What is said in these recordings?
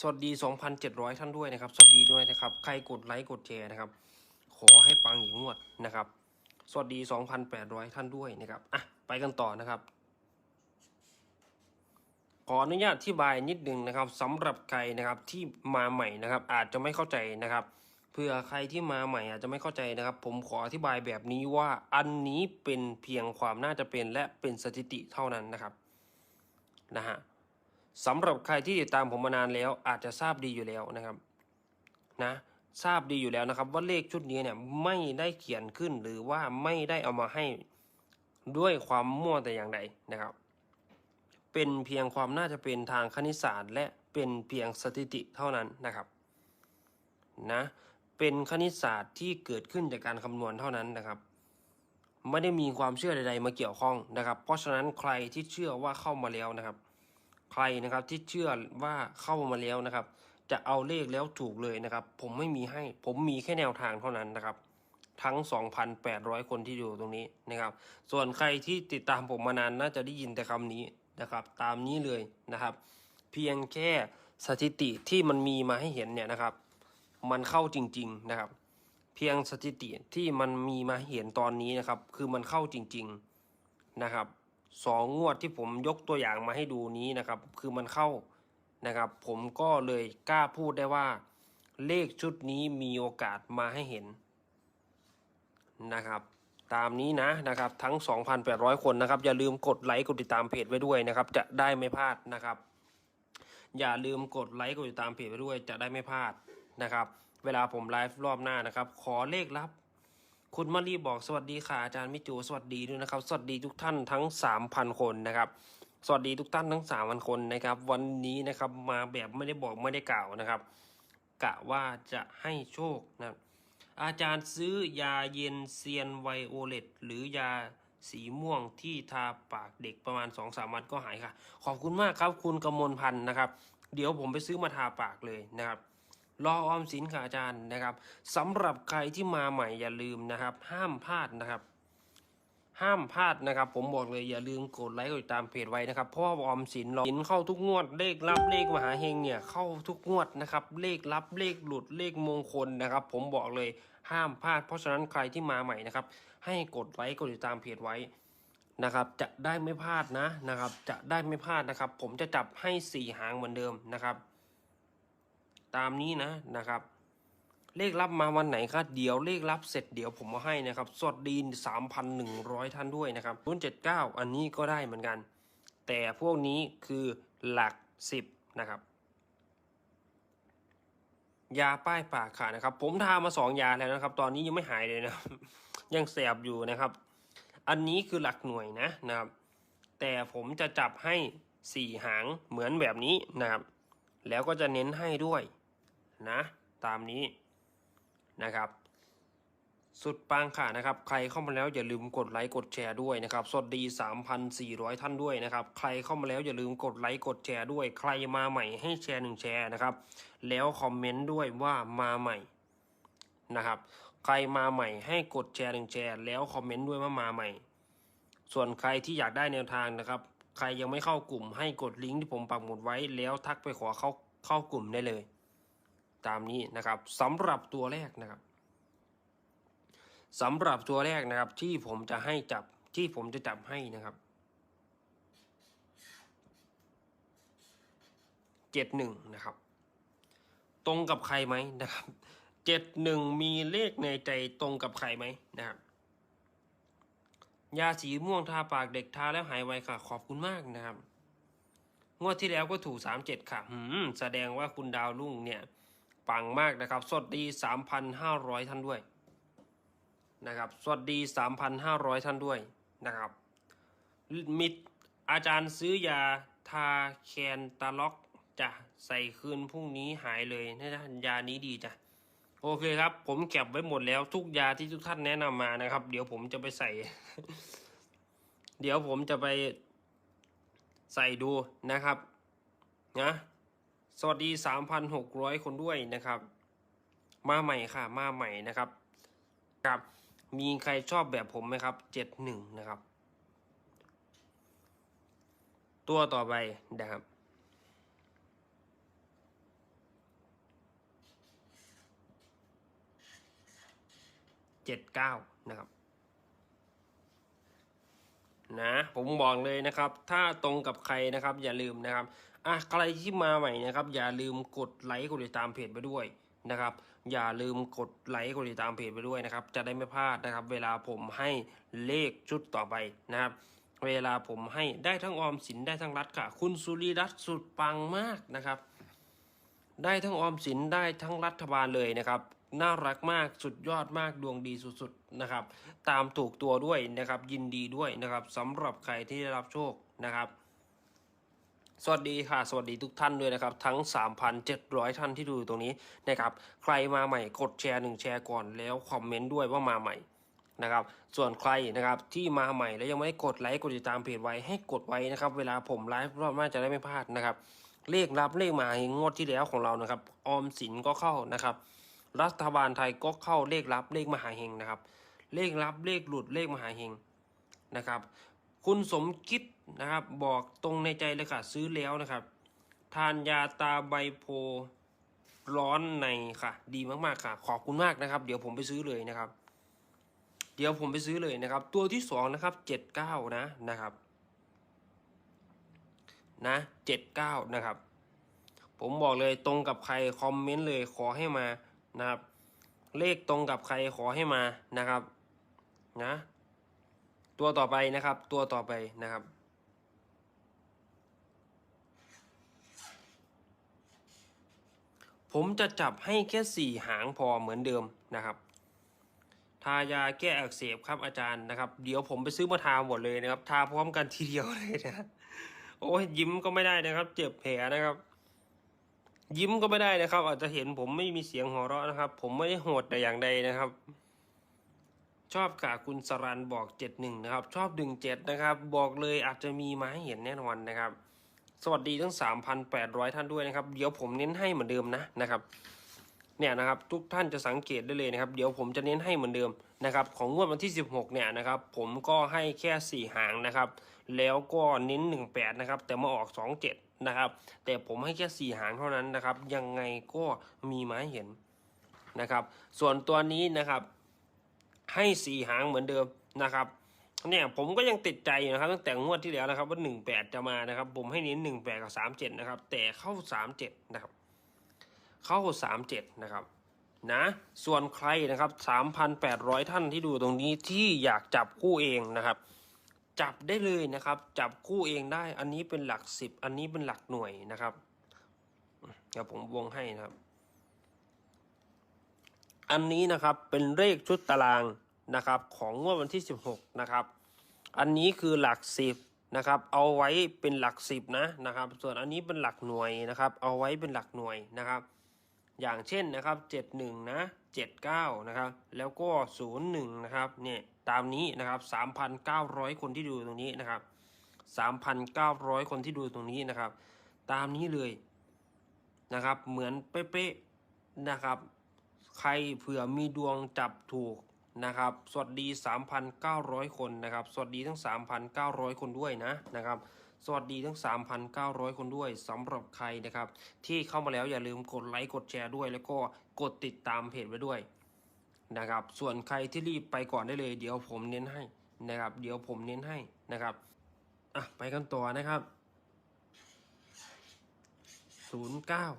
สวัสดี 2,700 ท่านด้วยนะครับ สวัสดีด้วยนะครับ ใครกดไลค์กดแชร์นะครับ ขอให้ปังอีกงวดนะครับ สวัสดี 2,800 ท่านด้วยนะครับ อะ ไปกันต่อนะครับ ขออนุญาตอธิบายนิดนึงนะครับสำหรับใครนะครับที่มาใหม่นะครับ อาจจะไม่เข้าใจนะครับเผื่อใครที่มาใหม่อาจจะไม่เข้าใจนะครับ ผมขออธิบายแบบนี้ว่าอันนี้เป็นเพียงความน่าจะเป็นและเป็นสถิติเท่านั้นนะครับ นะฮะ สำหรับใครที่ติดตามผมมานานแล้ว อาจจะทราบดีอยู่แล้วนะครับนะทราบดีอยู่แล้วนะครับ ว่าเลขชุดนี้เนี่ยไม่ได้เขียนขึ้นหรือว่าไม่ได้เอามาให้ด้วยความมั่วแต่อย่างใดนะครับ เป็นเพียงความน่าจะเป็นทางคณิตศาสตร์ และเป็นเพียงสถิติเท่านั้นนะครับนะเป็นคณิตศาสตร์ที่เกิดขึ้นจากการคำนวณเท่านั้นนะครับ ไม่ได้มีความเชื่อใด ๆ มาเกี่ยวข้องนะครับ เพราะฉะนั้นใครที่เชื่อว่าเข้ามาแล้วนะครับ ใครนะครับที่เชื่อว่าเข้ามาแล้วนะครับ จะเอาเลขแล้วถูกเลยนะครับ ผมไม่มีให้ผมมีแค่แนวทางเท่านั้นนะครับ ทั้ง 2,800 คนที่อยู่ตรงนี้นะครับ ส่วนใครที่ติดตามผมมานานน่าจะได้ยินแต่คำนี้นะครับ ตามนี้เลยนะครับ เพียงแค่สถิติที่มันมีมาให้เห็นเนี่ยนะครับ มันเข้าจริง ๆนะครับ เพียงสถิติที่มันมีมาให้เห็นตอนนี้นะครับ คือมันเข้าจริง ๆนะครับ สองงวดที่ผมยกตัวอย่างมาให้ดูนี้นะครับ คือมันเข้านะครับ ผมก็เลยกล้าพูดได้ว่า เลขชุดนี้มีโอกาสมาให้เห็นนะครับ ตามนี้นะนะครับ ทั้ง 2,800 คนนะครับ อย่าลืมกดไลค์กดติดตามเพจไว้ด้วยนะครับ จะได้ไม่พลาดนะครับ อย่าลืมกดไลค์กดติดตามเพจไว้ด้วย จะได้ไม่พลาดนะครับ เวลาผมไลฟ์รอบหน้านะครับ ขอเลขลับ คุณมารีบอกสวัสดีค่ะอาจารย์มิจูสวัสดีด้วยนะครับ สวัสดีทุกท่านทั้ง 3,000 คนนะครับ สวัสดีทุกท่านทั้ง 3,000 คนนะครับ วันนี้นะครับมาแบบไม่ได้บอกไม่ได้กล่าวนะครับ กะว่าจะให้โชคนะอาจารย์ซื้อยาเย็นเซียนไวโอเลตหรือยาสีม่วงที่ทาปากเด็กประมาณ2อสามวันก็หายค่ะ ขอบคุณมากครับคุณกมลพันธ์นะครับ เดี๋ยวผมไปซื้อมาทาปากเลยนะครับ รอออมสินค่ะอาจารย์นะครับสำหรับใครที่มาใหม่อย่าลืมนะครับ ห้ามพลาดนะครับ ห้ามพลาดนะครับ ผมบอกเลยอย่าลืมกดไลค์กดติดตามเพจไว้นะครับเพราะว่าออมสินราสินเข้าทุกงวดเลขลับเลขมหาเฮงเนี่ยเข้าทุกงวดนะครับ เลขลับเลขหลุดเลขมงคลนะครับ ผมบอกเลยห้ามพลาด เพราะฉะนั้นใครที่มาใหม่นะครับ ให้กดไลค์กดติดตามเพจไว้นะครับจะได้ไม่พลาดนะนะครับ จะได้ไม่พลาดนะครับ ผมจะจับให้สี่หางเหมือนเดิมนะครับ ตามนี้นะนะครับ เลขรับมาวันไหนครับ เดี๋ยวเลขรับเสร็จเดี๋ยวผมมาให้นะครับสวัสดี3,100 ท่านด้วยนะครับรุ่น79 อันนี้ก็ได้เหมือนกัน แต่พวกนี้คือหลัก 10 นะครับ ยาป้ายปากขาดนะครับ ผมทามาสองยาแล้วนะครับ ตอนนี้ยังไม่หายเลยนะยังแสบอยู่นะครับ อันนี้คือหลักหน่วยนะนะครับ แต่ผมจะจับให้สี่หางเหมือนแบบนี้นะครับ แล้วก็จะเน้นให้ด้วยนะ ตามนี้นะครับ สุดปังค่ะนะครับ ใครเข้ามาแล้วอย่าลืมกดไลค์กดแชร์ด้วยนะครับ สวัสดี 3,400 ท่านด้วยนะครับ ใครเข้ามาแล้วอย่าลืมกดไลค์กดแชร์ด้วย ใครมาใหม่ให้แชร์หนึ่งแชร์นะครับ แล้วคอมเมนต์ด้วยว่ามาใหม่นะครับ ใครมาใหม่ให้กดแชร์หนึ่งแชร์ แล้วคอมเมนต์ด้วยว่ามาใหม่ ส่วนใครที่อยากได้แนวทางนะครับ ใครยังไม่เข้ากลุ่มให้กดลิงก์ที่ผมปักหมุดไว้แล้วทักไปขอเข้าเข้ากลุ่มได้เลย ตามนี้นะครับสำหรับตัวแรกนะครับสำหรับตัวแรกนะครับที่ผมจะให้จับที่ผมจะจับให้นะครับเจ็ดหนึ่งนะครับ ตรงกับใครไหมนะครับเจ็ดหนึ่งมีเลขในใจตรงกับใครไหมนะครับ ยาสีม่วงทาปากเด็กทาแล้วหายไวค่ะ ขอบคุณมากนะครับ งวดที่แล้วก็ถูกสามเจ็ดค่ะหืมแสดงว่าคุณดาวรุ่งเนี่ย ปังมากนะครับสวัสดีสามพันห้าร้อยท่านด้วยนะครับสวัสดีสามพันห้าร้อยท่านด้วยนะครับ มิดอาจารย์ซื้อยาทาแคนตาล็อกจะใส่คืนพรุ่งนี้หายเลยนะจ๊ะยานี้ดีจ้ะ โอเคครับ ผมเก็บไว้หมดแล้วทุกยาที่ทุกท่านแนะนำมานะครับ เดี๋ยวผมจะไปใส่ เดี๋ยวผมจะไปใส่ดูนะครับนะสวัสดี 3,600 คนด้วยนะครับ มาใหม่ค่ะ มาใหม่นะครับครับ มีใครชอบแบบผมไหมครับ71นะครับ ตัวต่อไปนะครับ เจ็ดเก้านะครับนะผมบอกเลยนะครับ ถ้าตรงกับใครนะครับ อย่าลืมนะครับอะใครที่มาใหม่นะครับ อย่าลืมกดไลค์กดติดตามเพจไปด้วยนะครับ อย่าลืมกดไลค์กดติดตามเพจไปด้วยนะครับ จะได้ไม่พลาดนะครับ เวลาผมให้เลขชุดต่อไปนะครับ เวลาผมให้ได้ทั้งออมสินได้ทั้งรัฐค่ะ คุณสุริรัตน์สุดปังมากนะครับ ได้ทั้งออมสินได้ทั้งรัฐบาลเลยนะครับ น่ารักมากสุดยอดมากดวงดีสุดๆนะครับ ตามถูกตัวด้วยนะครับ ยินดีด้วยนะครับสำหรับใครที่ได้รับโชคนะครับสวัสดีค่ะ สวัสดีทุกท่านด้วยนะครับ ทั้ง 3,700 ท่านที่ดูตรงนี้นะครับ ใครมาใหม่กดแชร์หนึ่งแชร์ก่อนแล้วคอมเมนต์ด้วยว่ามาใหม่นะครับ ส่วนใครนะครับที่มาใหม่แล้วยังไม่ได้กดไลค์กดติดตามเพจไว้ให้กดไว้นะครับ เวลาผมไลฟ์รอบหน้าจะได้ไม่พลาดนะครับ เลขรับเลขมางวดที่แล้วของเรานะครับ ออมสินก็เข้านะครับ รัฐบาลไทยก็เข้าเลขรับเลขมหาเฮงนะครับ เลขรับเลขหลุดเลขมหาเฮงนะครับ คุณสมคิดนะครับบอกตรงในใจเลยค่ะซื้อแล้วนะครับ ทานยาตาใบโพร้อนในค่ะ ดีมากๆค่ะ ขอบคุณมากนะครับ เดี๋ยวผมไปซื้อเลยนะครับ เดี๋ยวผมไปซื้อเลยนะครับ ตัวที่สองนะครับเจ็ดเก้านะนะครับ นะเจ็ดเก้านะครับ ผมบอกเลยตรงกับใครคอมเมนต์เลยขอให้มา นะครับ เลขตรงกับใครขอให้มานะครับนะ ตัวต่อไปนะครับ ตัวต่อไปนะครับ ผมจะจับให้แค่สี่หางพอเหมือนเดิมนะครับทายาแก้อักเสบครับอาจารย์นะครับ เดี๋ยวผมไปซื้อมาทาหมดเลยนะครับ ทาพร้อมกันทีเดียวเลยนะ โอ้ยยิ้มก็ไม่ได้นะครับ เจ็บแผลนะครับ ยิ้มก็ไม่ได้นะครับ อาจจะเห็นผมไม่มีเสียงหัวเราะนะครับ ผมไม่ได้โหดแต่อย่างใดนะครับ ชอบกาคุณสรันบอกเจ็ดหนึ่งนะครับ ชอบดึงเจ็ดนะครับ บอกเลยอาจจะมีมาให้เห็นแน่นอนนะครับ สวัสดีทั้งสามพันแปดร้อยท่านด้วยนะครับ เดี๋ยวผมเน้นให้เหมือนเดิมนะนะครับ เนี่ยนะครับ ทุกท่านจะสังเกตได้เลยนะครับ เดี๋ยวผมจะเน้นให้เหมือนเดิมนะครับ ของงวดวันที่ 16 เนี่ยนะครับ ผมก็ให้แค่สี่หางนะครับ แล้วก็เน้น 18 นะครับ แต่มาออก 27 นะครับ แต่ผมให้แค่สี่หางเท่านั้นนะครับ ยังไงก็มีมาให้เห็นนะครับ ส่วนตัวนี้นะครับ ให้สี่หางเหมือนเดิมนะครับเนี่ยผมก็ยังติดใจอยู่นะครับ ตั้งแต่งวดที่แล้วนะครับ ว่า 18 จะมานะครับ ผมให้เน้น18 กับ 37 นะครับ แต่เข้า 37 นะครับ เข้า 37 นะครับนะส่วนใครนะครับ 3,800 ท่านที่ดูตรงนี้ที่อยากจับคู่เองนะครับ จับได้เลยนะครับ จับคู่เองได้ อันนี้เป็นหลักสิบอันนี้เป็นหลักหน่วยนะครับ เดี๋ยวผมวงให้นะครับ อันนี้นะครับเป็นเลขชุดตารางนะครับ ของงวดวันที่ 16 นะครับ อันนี้คือหลักสิบนะครับ เอาไว้เป็นหลักสิบนะนะครับ ส่วนอันนี้เป็นหลักหน่วยนะครับ เอาไว้เป็นหลักหน่วยนะครับ อย่างเช่นนะครับ71นะ79นะครับแล้วก็ 01นะครับเนี่ยตามนี้นะครับ3,900 คนที่ดูตรงนี้นะครับ3,900 คนที่ดูตรงนี้นะครับ ตามนี้เลยนะครับเหมือนเป๊ะๆนะครับ ใครเผื่อมีดวงจับถูกนะครับ สวัสดี 3,900 คนนะครับ สวัสดีทั้ง 3,900 คนด้วยนะนะครับ สวัสดีทั้ง 3,900 คนด้วยสำหรับใครนะครับ ที่เข้ามาแล้วอย่าลืมกดไลค์กดแชร์ด้วย แล้วก็กดติดตามเพจไว้ด้วยนะครับ ส่วนใครที่รีบไปก่อนได้เลย เดี๋ยวผมเน้นให้นะครับ เดี๋ยวผมเน้นให้นะครับอะไปกันต่อนะครับ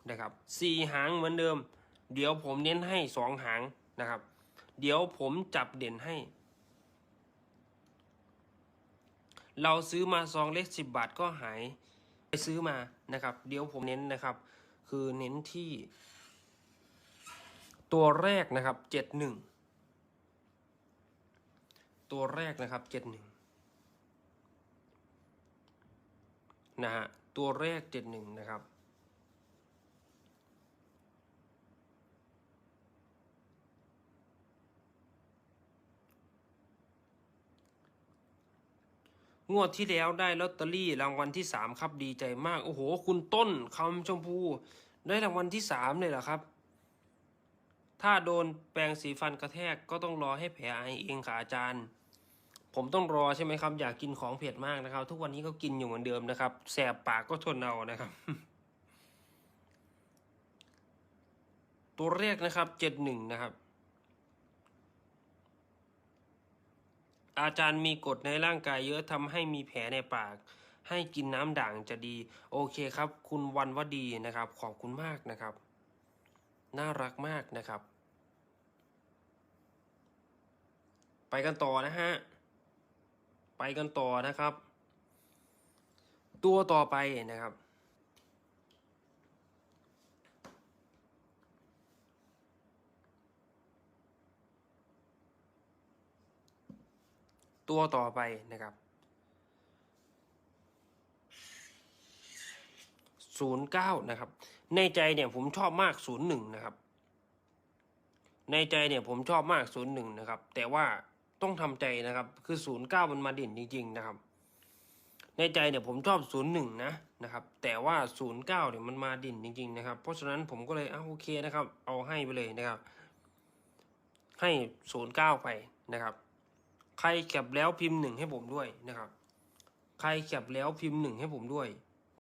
09 นะครับ4หางเหมือนเดิม เดี๋ยวผมเน้นให้2หางนะครับ เดี๋ยวผมจับเด่นให้ เราซื้อมาซองเล็กสิบบาทก็หายไปซื้อมานะครับ เดี๋ยวผมเน้นนะครับ คือเน้นที่ ตัวแรกนะครับเจ็ดหนึ่งตัวแรกนะครับเจ็ดหนึ่งนะฮะตัวแรกเจ็ดหนึ่งนะครับ งวดที่แล้วได้ลอตเตอรี่รางวัลที่สามครับดีใจมาก โอ้โห คุณต้นคำชมพู ได้รางวัลที่สามเลยเหรอครับ ถ้าโดนแปรงสีฟันกระแทกก็ต้องรอให้แผลหายเองค่ะอาจารย์ ผมต้องรอใช่ไหมครับ อยากกินของเผ็ดมากนะครับ ทุกวันนี้ก็กินอยู่เหมือนเดิมนะครับแสบปากก็ทนเอานะครับ ตัวแรกนะครับเจ็ดหนึ่งนะครับ อาจารย์มีกรดในร่างกายเยอะทำให้มีแผลในปาก ให้กินน้ำด่างจะดี โอเคครับ คุณวันวดีนะครับ ขอบคุณมากนะครับ น่ารักมากนะครับ ไปกันต่อนะฮะไปกันต่อนะครับ ตัวต่อไปนะครับ ตัวต่อไปนะครับศูนย์เก้านะครับ ในใจเนี่ยผมชอบมากศูนย์หนึ่งนะครับ ในใจเนี่ยผมชอบมากศูนย์หนึ่งนะครับ แต่ว่าต้องทำใจนะครับ คือศูนย์เก้ามันมาเด่นจริง ๆ นะครับ ในใจเนี่ยผมชอบศูนย์หนึ่งนะนะครับ แต่ว่าศูนย์เก้าเนี่ยมันมาเด่นจริง ๆ นะครับ เพราะฉะนั้นผมก็เลยเอาโอเคนะครับ เอาให้ไปเลยนะครับ ให้ศูนย์เก้าไปนะครับ ใครแคปแล้วพิมพ์หนึ่งให้ผมด้วยนะครับ ใครแคปแล้วพิมพ์หนึ่งให้ผมด้วย